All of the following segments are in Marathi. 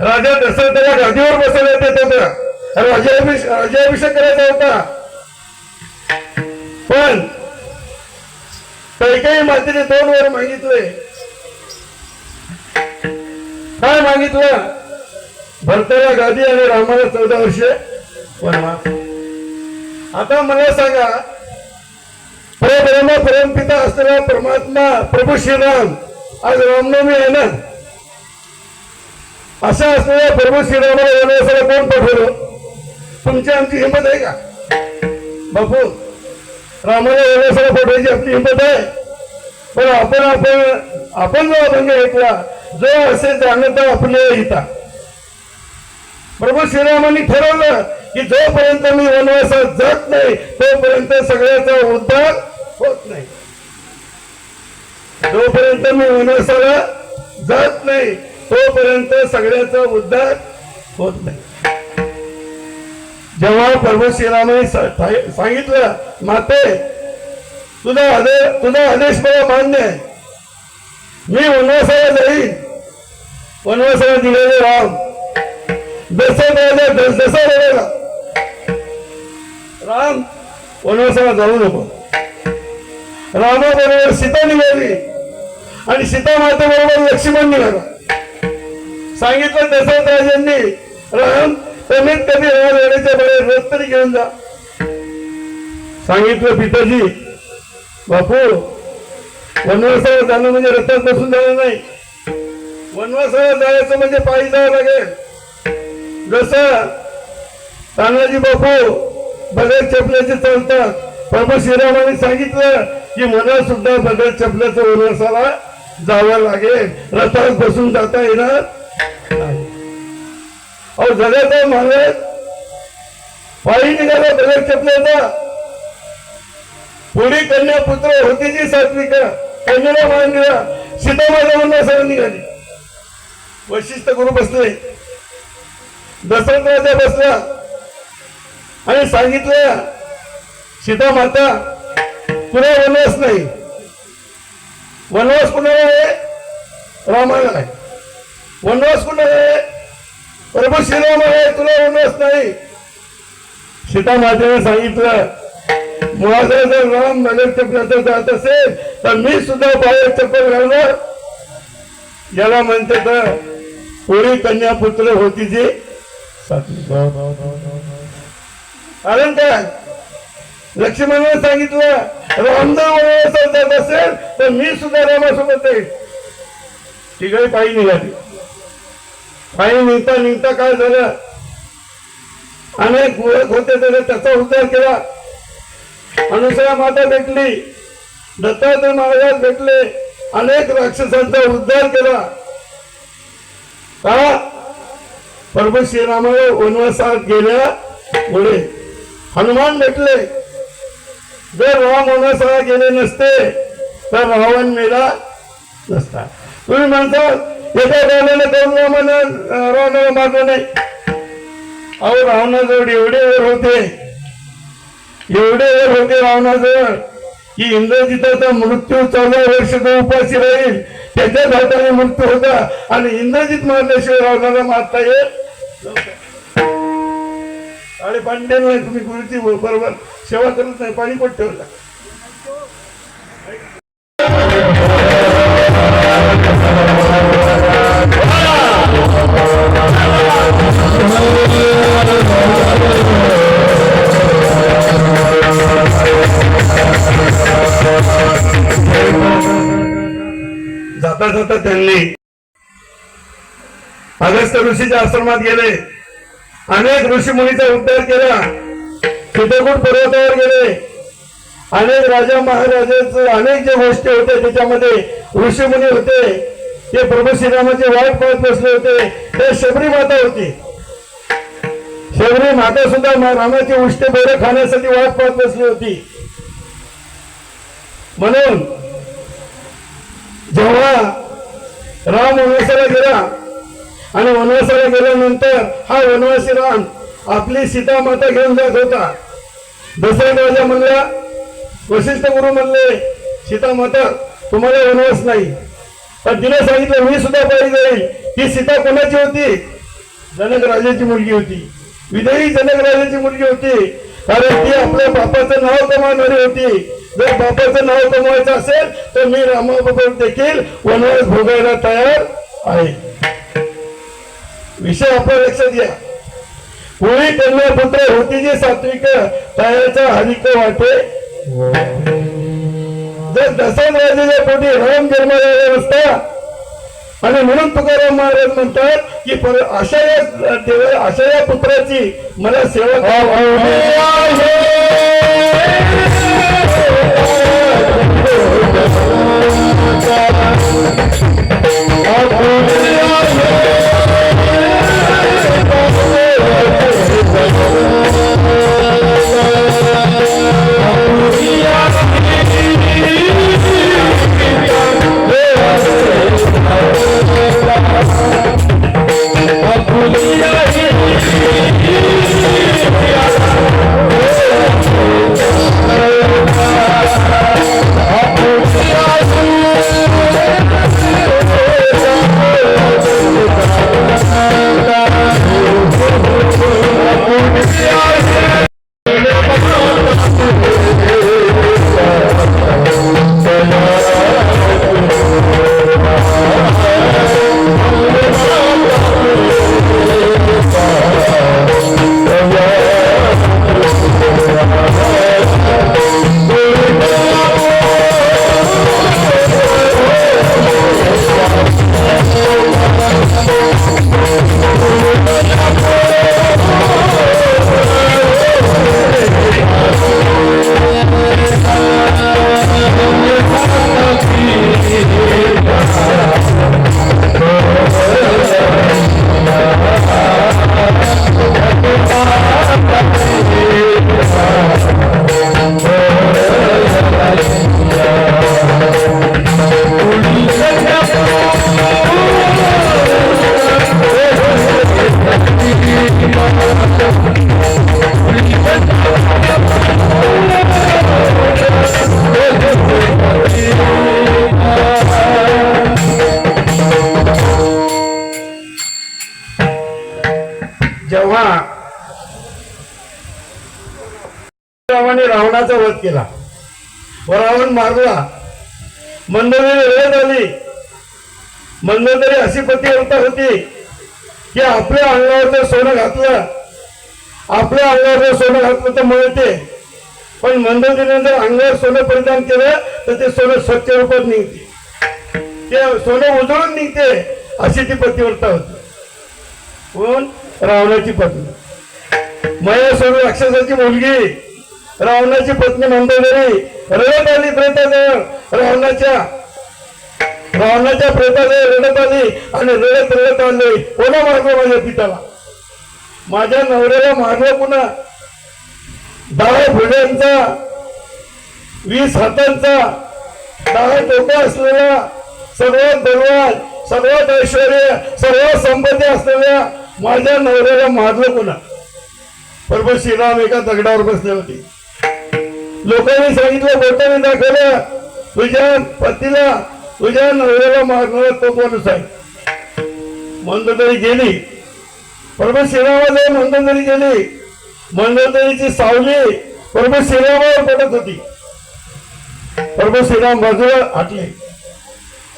राजा दशरथाला गादीवर बसवण्यात येत होत राजाभिषेक राजाभिषेक करायचा होता. पण काही काही मातेने दोन वर मागितले काय मागितलं? भरताला गादी आणि रामाला चौदा वर्षे. वनवास आता मला सांगा परब्रह्म परमपिता असलेला परमात्मा प्रभू श्रीराम आज रामनवमी आहे ना? असं असलेल्या प्रभू श्रीरामाला वनवासाला कोण पाठवलं? तुमची आमची हिंमत आहे का? बापू रामाला वनवासाला पाठवायची आपली हिंमत आहे. पण आपण आपण आपण जो अभंग ऐकला जो असे जाणत आपले हिता प्रभू श्रीरामांनी ठरवलं की जोपर्यंत मी वनवासात जात नाही तोपर्यंत सगळ्याचा उद्धार होत नाही. जोपर्यंत मी वनवासाला जात नाही तोपर्यंत सगळ्याचा उद्धार होत नाही. जेव्हा प्रभू सांगितलं माते तुझा आदेश तुझा आदेश मला मान्य आहे. मी वनवासाला जाईन. वनवासाला दिलेले राम. दशरथ राजा दस रडेला राम वनवासाला जाऊ नको. रामाबरोबर सीता निघाली. आणि सीता मातेबरोबर लक्ष्मण निघाला. सांगितलं दशरथ राजांनी राम कमीत कमी राम येण्याच्या बळे रथ तरी घेऊन जा. सांगितलं पिताजी बापू वनवासाला जाणं म्हणजे रस्त्यात बसून जाणं नाही. वनवासाला जायचं म्हणजे पायी जावं लागेल. जसं तानाजी बापू बगैर चपल्याचे चालतात प्रभू श्रीरामाने सांगितलं की मला सुद्धा बगैर चपल्याचं वनवासाला जावं लागेल. रथात बसून जाता येणार और अहो जगाचा महाराज पायी निघाला बगैर चपल्याचा पुढी कन्या पुत्र होती जी सात्विका. कन्याला मान दिला. सीतामाता सर निघाली. वशिष्ठ गुरु बसले. दशरथ राजा बसला. आणि सांगितलं सीता माता तुला वनवास नाही. वनवास कुणाला आहे? रामायण आहे. वनवास कुणाला आहे? प्रभू श्रीराम आहे तुला वनवास नाही. सीता मातेने सांगितलं माझा जर राम नगर चप्पल जात असेल तर मी सुद्धा बाहेर चप्पल घालणार. याला म्हणते तर कोळी कन्या पुत्र होती जी. कारण काय? लक्ष्मणाने सांगितलं रामदेव वनवासात जात असेल तर मी सुद्धा रामासोबत आहे. तिकडे पायी निघाली. आणि निघता निघता काय झालं? अनेक ओळख होते त्याने त्याचा उद्धार केला. अनुसया माता भेटली. दत्तात्रय महाराज भेटले. अनेक राक्षसांचा उद्धार केला. का? प्रभू श्रीरामाने वनवासात गेल्यामुळे. हनुमान भेटले. जर राम वनवासाला गेले नसते तर रावण मेला नसता. तुम्ही म्हणता एका रावणाला करून आम्हाला रावणाला मारलं नाही. अहो रावणाजवळ एवढे वर होते. एवढे वर होते रावणाजवळ की इंद्रजिताचा मृत्यू चौदा वर्ष तो उपाशी राहील. त्याच्याच हाताने मृत्यू होता. आणि इंद्रजित मारल्याशिवाय रावणाला मारता येत आणि पांड्यान नाही तुम्ही गुरुची हो, बरोबर. सेवा करत नाही पाणी पण ठेवला. हो. जाता जाता त्यांनी अगस्त ऋषीच्या आश्रमात गेले. अनेक ऋषी मुनीचा उद्धार केला. चित्रकूट पर्वतावर गेले. अनेक राजा महाराजांचे अनेक जे गोष्टी होते त्याच्यामध्ये ऋषी मुनी होते. ते प्रभू श्रीरामाचे वाईट पाहत बसले होते. ते शबरी माता होती. शबरी माता सुद्धा रामाची उष्टे बोरे खाण्यासाठी वाट पाहत बसली होती. म्हणून जेव्हा राम वनवासाला गेला आणि वनवासाला गेल्यानंतर हा वनवासी राम आपली सीता माता घेऊन जात होता. दशरथ राजा म्हणला वशिष्ठ गुरु म्हणले सीता माता तुम्हाला वनवास नाही. पण तिने सांगितलं मी सुद्धा पाहिजे जाईल ती सीता कोणाची होती? जनक राजाची मुलगी होती. विजयी जनक राजाची मुलगी होती. कारण ती आपल्या बापाचं नाव कमावणारी होती. जर बापाचं नाव कमवायचं असेल तर मी रामाबरोबर देखील वनवास भोगायला तयार आहे. विषय आपल्या लक्षात घ्या. कोणी कन्या पुत्र होती जी सात्विक तयाचा हरिक वाटे? जर दशरथ राजाच्या पोटी राम जन्म झाला नसता आणि म्हणून तुकाराम महाराज म्हणतात की पर अशा या देव अशा या पुत्राची मला सेवा मंदोदरी अशी होती. की आपल्या अंगावर जर सोनं घातलं. आपल्या अंगावर जर सोनं घातलं तर मिळते. पण मंदोदरीने जर अंगावर सोनं परिधान केलं तर ते सोनं स्वच्छ रूपात निघते. ते सोनं उजळून निघते अशी ती पतिव्रता होती. कोण? रावणाची पत्नी. महेश्वर राक्षसाची मुलगी. रावणाची पत्नी मंदोदरी रडत आली प्रेताजवळ रावणाच्या रावणाच्या प्रेताजवळ रडत आली आणि रडत रडत आले कोणा मारलं माझ्या पिताला माझ्या नवऱ्याला मारलं पुन्हा दहा भुड्यांचा वीस हातांचा दहा टोका असलेला सर्वात दरवाज सर्वात ऐश्वर सर्वात संपत्ती असलेल्या माझ्या नवऱ्याला मारलं पुन्हा. बरोबर श्रीराम एका दगडावर बसले होते. लोकांनी सांगितलं बोटाने दाखवलं तुझ्या पतीला तुझ्या नवऱ्याला मारणार तो माणूस आहे. मंदोदरी गेली. बरोबर श्रीरामाला मंदोदरी गेली. मंदोदरीची सावली बरोबर श्रीरामावर पडत होती. बरोबर श्रीराम बाजूला हटले.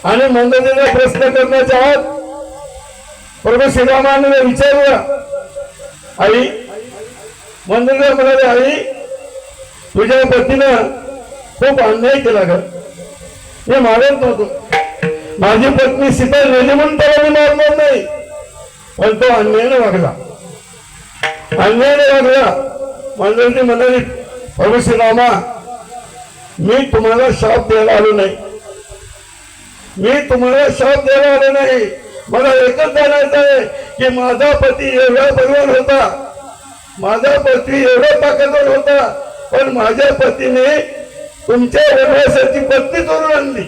आणि मंदोदरीला प्रश्न करण्याच्या आत बरोबर श्रीरामाने विचारलं आई मंदोदरी म्हणाले आई तुझ्या पतीनं खूप अन्याय केला ग. हे मागत होतो माझी पत्नी सीता गेली म्हणून त्याला मी मारणार नाही. पण तो अन्यायाने वागला. अन्यायाने वागला. मंडळी म्हणाली प्रभू श्रीरामा मी तुम्हाला शाप द्यायला आलो नाही. मी तुम्हाला शाप द्यायला आलो नाही. मला एकच जाणायचं आहे की माझा पती एवढा बलवान होता. माझा पती एवढा ताकदवर होता. पण माझ्या पतीने तुमच्या वनवासाची पत्नी चोरून आणली.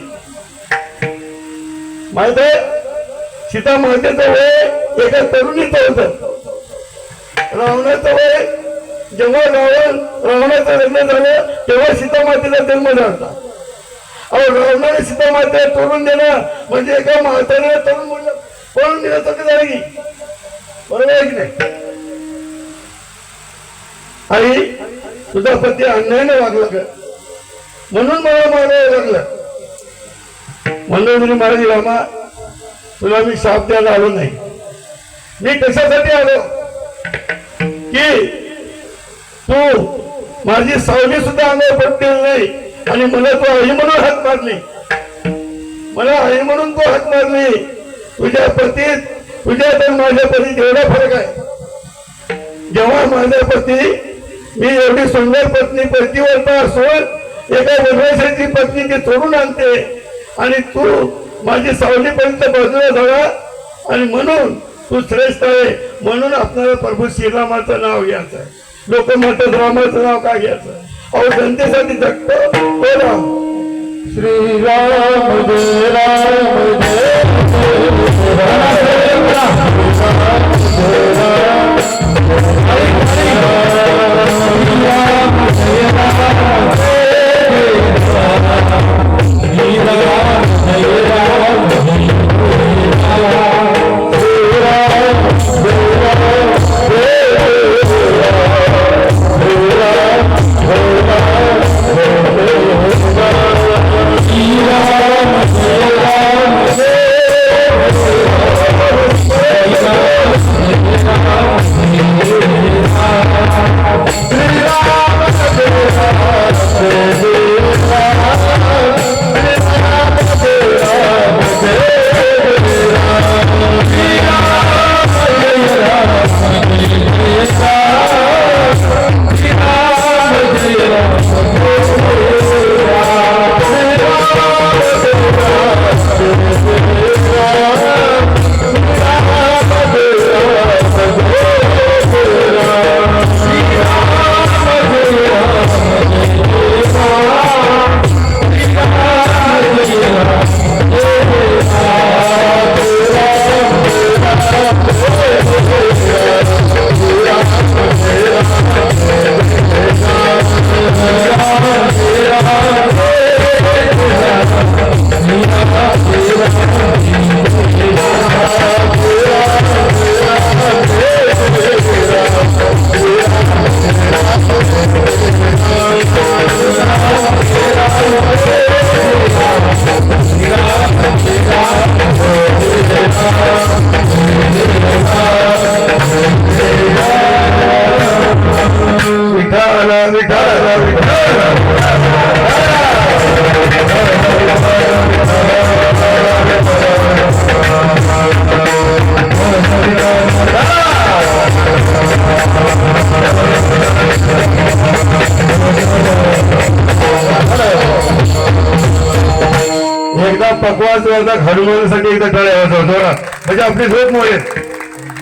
माहीत आहे? सीता मातेचं वय एका तरुणीचं होत. रावणाचं वय जेव्हा रावण रावणाचं लग्न झालं तेव्हा सीता मातेचा जन्म झाला अहो रावणाने सीता मातेला तोडून देणं म्हणजे एका म्हाताऱ्याला तरुण म्हणलं पळून दिलं तर झाली? बरोबर आहे की नाही? आई तुझा पती अन्यायने वागला का? म्हणून मला मागावं लागलं म्हणून महाराज रामा तुला मी साप द्यायला आलो नाही. मी कशासाठी आलो? की तू माझी सावली सुद्धा अंगावर पडलेली नाही आणि मला तू आई म्हणून हात मारली. मला आई म्हणून तू हात मारली. तुझ्या पतीत तुझ्या तर माझ्या पतीत एवढा फरक आहे. जेव्हा माझ्या पती मी एवढी सुंदर पत्नी पतीवर असून एका वनवासाची पत्नी ते तोडून आणते आणि तू माझी सावलीपर्यंत बाजूला जावा आणि म्हणून तू श्रेष्ठ आहे म्हणून आपल्याला प्रभू श्रीरामाचं नाव घ्यायचं आहे लोक म्हणतात रामाचं नाव का घ्यायचं अहो जनतेसाठी जगतो तो राम श्रीराम जय राम जय Thank you.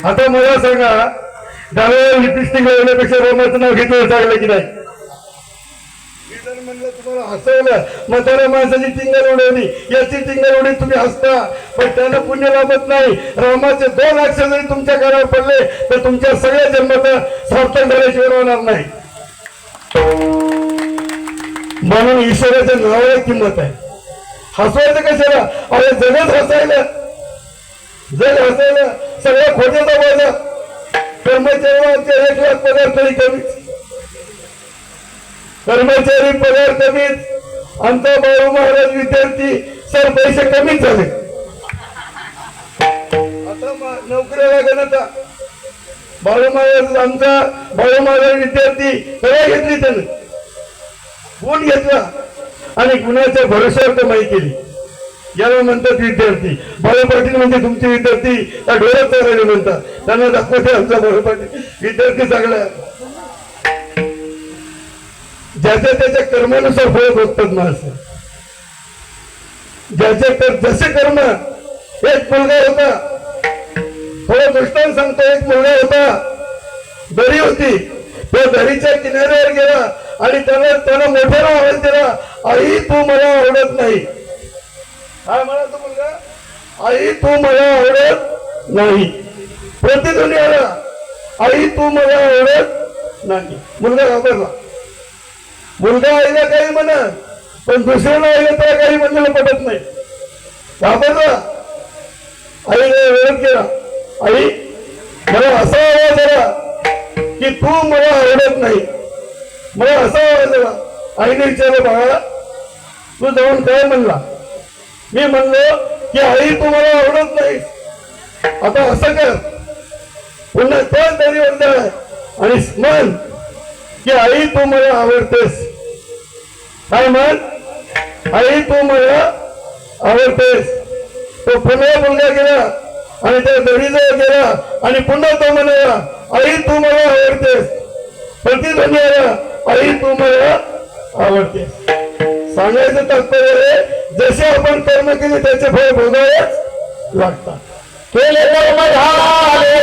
आता मला सांगा डाव्या लिपस्टिक लावण्यापेक्षा रोमाचं नाव घेतलं चांगलं की नाही? मी जर म्हणलं तुम्हाला हसवलं म्हाताऱ्या माणसाची टिंगल उडवली याची टिंगल उडवली तुम्ही हसता. पण त्याला पुण्य लाभत नाही. रामाचे दोन अक्षर जरी तुमच्या घरावर पडले तर तुमच्या सगळ्या जन्माचं सार्थक झाल्याशिवाय होणार नाही. म्हणून ईश्वराच्या नावाला किंमत आहे. हसवायचं कशाला? अरे जगच हसायला. जग हसायला. सगळ्या खोट्याचा माझा कर्मचारी एक लाख पगार तरी कमी कर्मचारी पगार कमीच. आमचा बाळू महाराज विद्यार्थी सर पैसे कमीच झाले. आता नोकरी नोकऱ्या लागेल आता. बाळू महाराज आमचा बाळू महाराज विद्यार्थी सगळ्या घेतली त्यानं. गुण घेतला? आणि गुणाच्या भरोश्यावर कमाई केली? याला म्हणतात विद्यार्थी बाळू पाटील म्हणजे तुमचे विद्यार्थी त्या डोळ्यात चालले म्हणतात. त्यांना दाखवते आमचा बाळू पाटील. विद्यार्थी चांगला ज्याच्या त्याच्या कर्मानुसार फळ भोगतात माणसं. ज्याच्या तर जसे कर्म एक मुलगा होता. थोडं दृष्टांत सांगतो एक मुलगा होता. दरी होती. तो दरीच्या किनाऱ्यावर गेला आणि त्याला त्याला मोठ्याला आवाज दिला आई तू मला आवडत नाही. काय म्हणा तो मुलगा? आई तू मला आवडत नाही. प्रतिध्वनी आला आई तू मला आवडत नाही. मुलगा घाबरला. मुलगा आईला काही म्हणत पण दुसऱ्याला आईला त्याला काही म्हणलेलं पटत नाही. घाबरला. आईने विरोध केला. आई मला असा की तू मला आवडत नाही. मला असा आवाज आवडलं आईने विचारलं बाळा तू जाऊन काय म्हणला? मी म्हणलो की आई तुम्हाला मला आवडत नाही. आता असं कर. पुन्हा त्याच दरीवर जा आणि म्हण की आई तू मला आवडतेस. काय म्हण? आई तू मला आवडतेस. तो पुन्हा बोलला गेला आणि त्या दरीजवळ गेला आणि पुन्हा तो म्हणाला आई तू मला आवडतेस. प्रतिध्वनी आला आई तू मला आवडतेस. सांगायचं तात्पर्य जसे आपण कर्म केले त्याचे फळ भोगावेच लागतात. केले कर्म झाले.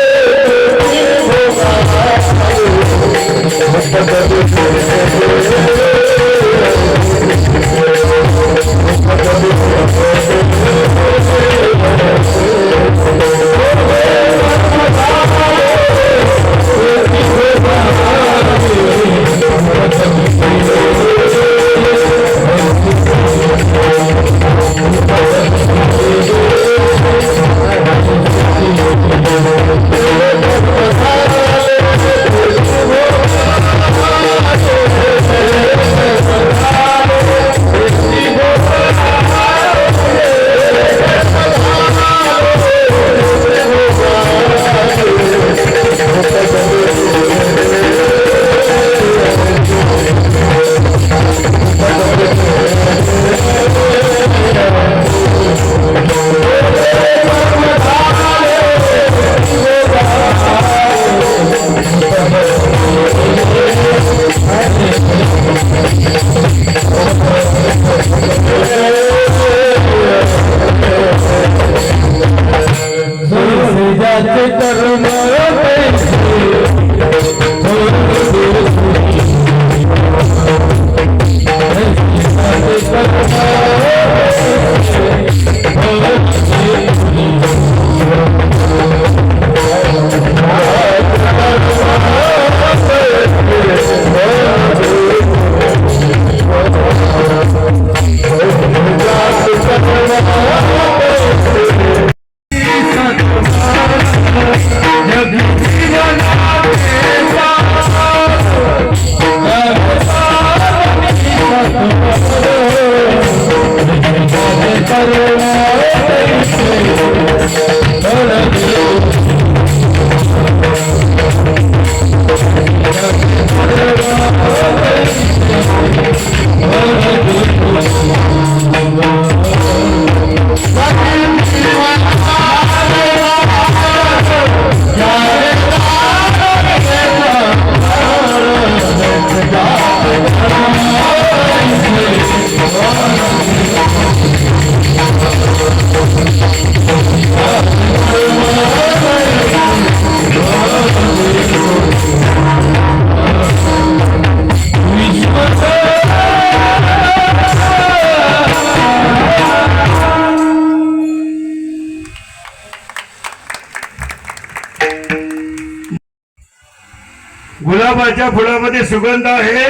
गुलाबाच्या फुलामध्ये सुगंध आहे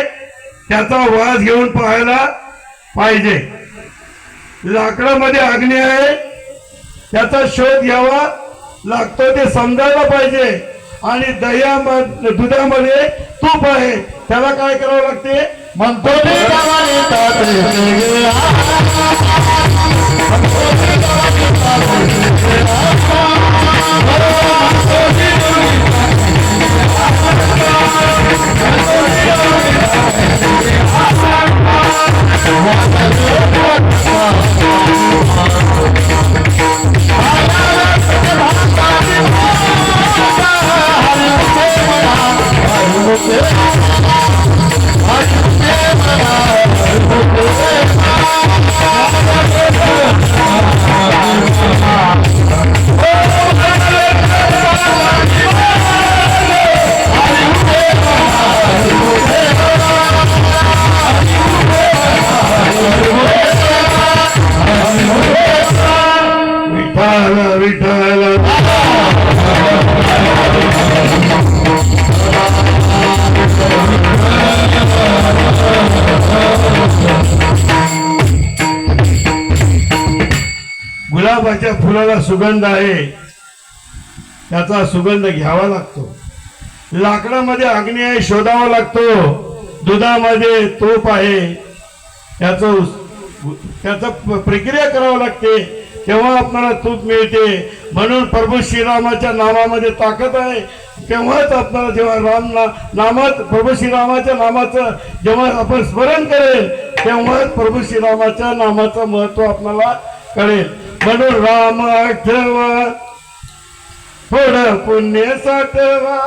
त्याचा वास घेऊन पाहायला पाहिजे. लाकडामध्ये अग्नी आहे त्याचा शोध घ्यावा लागतो ते समजायला पाहिजे. आणि दह्या दुधामध्ये तूप आहे त्याला काय करावं लागते? म्हणतो विठ्ठल. गुलाबाच्या फुलाला सुगंध आहे. त्याचा सुगंध घ्यावा लागतो. लाकडामध्ये अग्नी आहे शोधावा लागतो. दुधामध्ये तोप आहे. याचं त्याचं प्रक्रिया करावं लागते. तेव्हा आपल्याला तूप मिळते? म्हणून प्रभू श्रीरामाच्या नामामध्ये ताकद आहे. तेव्हाच आपल्याला जेव्हा राम ना नामात प्रभू श्रीरामाच्या नामाचं जेव्हा आपण स्मरण करेल तेव्हाच प्रभू श्रीरामाच्या नामाचं महत्त्व आपल्याला कळेल. म्हणून राम ठेवा थोडं पुण्य साठवा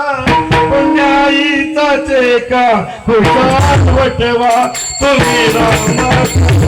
पुण्याईचा चेका खुशाल वटवा तुम्ही राम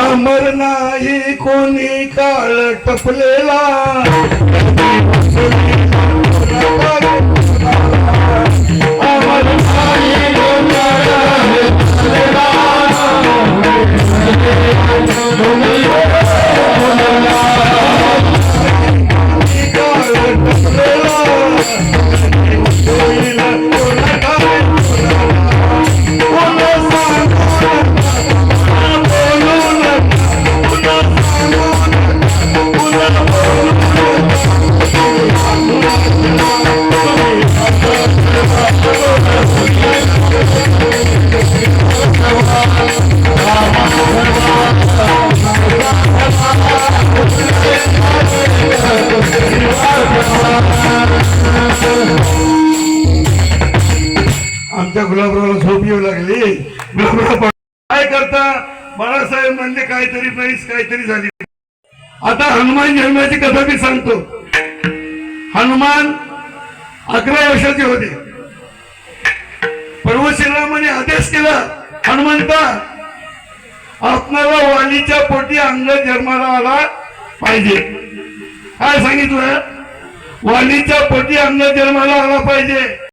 अमर नाही कोणी काळ टपलेला. काहीतरी काहीतरी झाली. आता हनुमान जन्माची कथा मी सांगतो. हनुमान अकरा वर्षाचे होते. प्रभू श्रीरामाने आदेश केला हनुमंता आपणाला वालीच्या पोटी अंग जन्माला आला पाहिजे. काय सांगितलं? वालीच्या पोटी अंग जन्माला आला पाहिजे.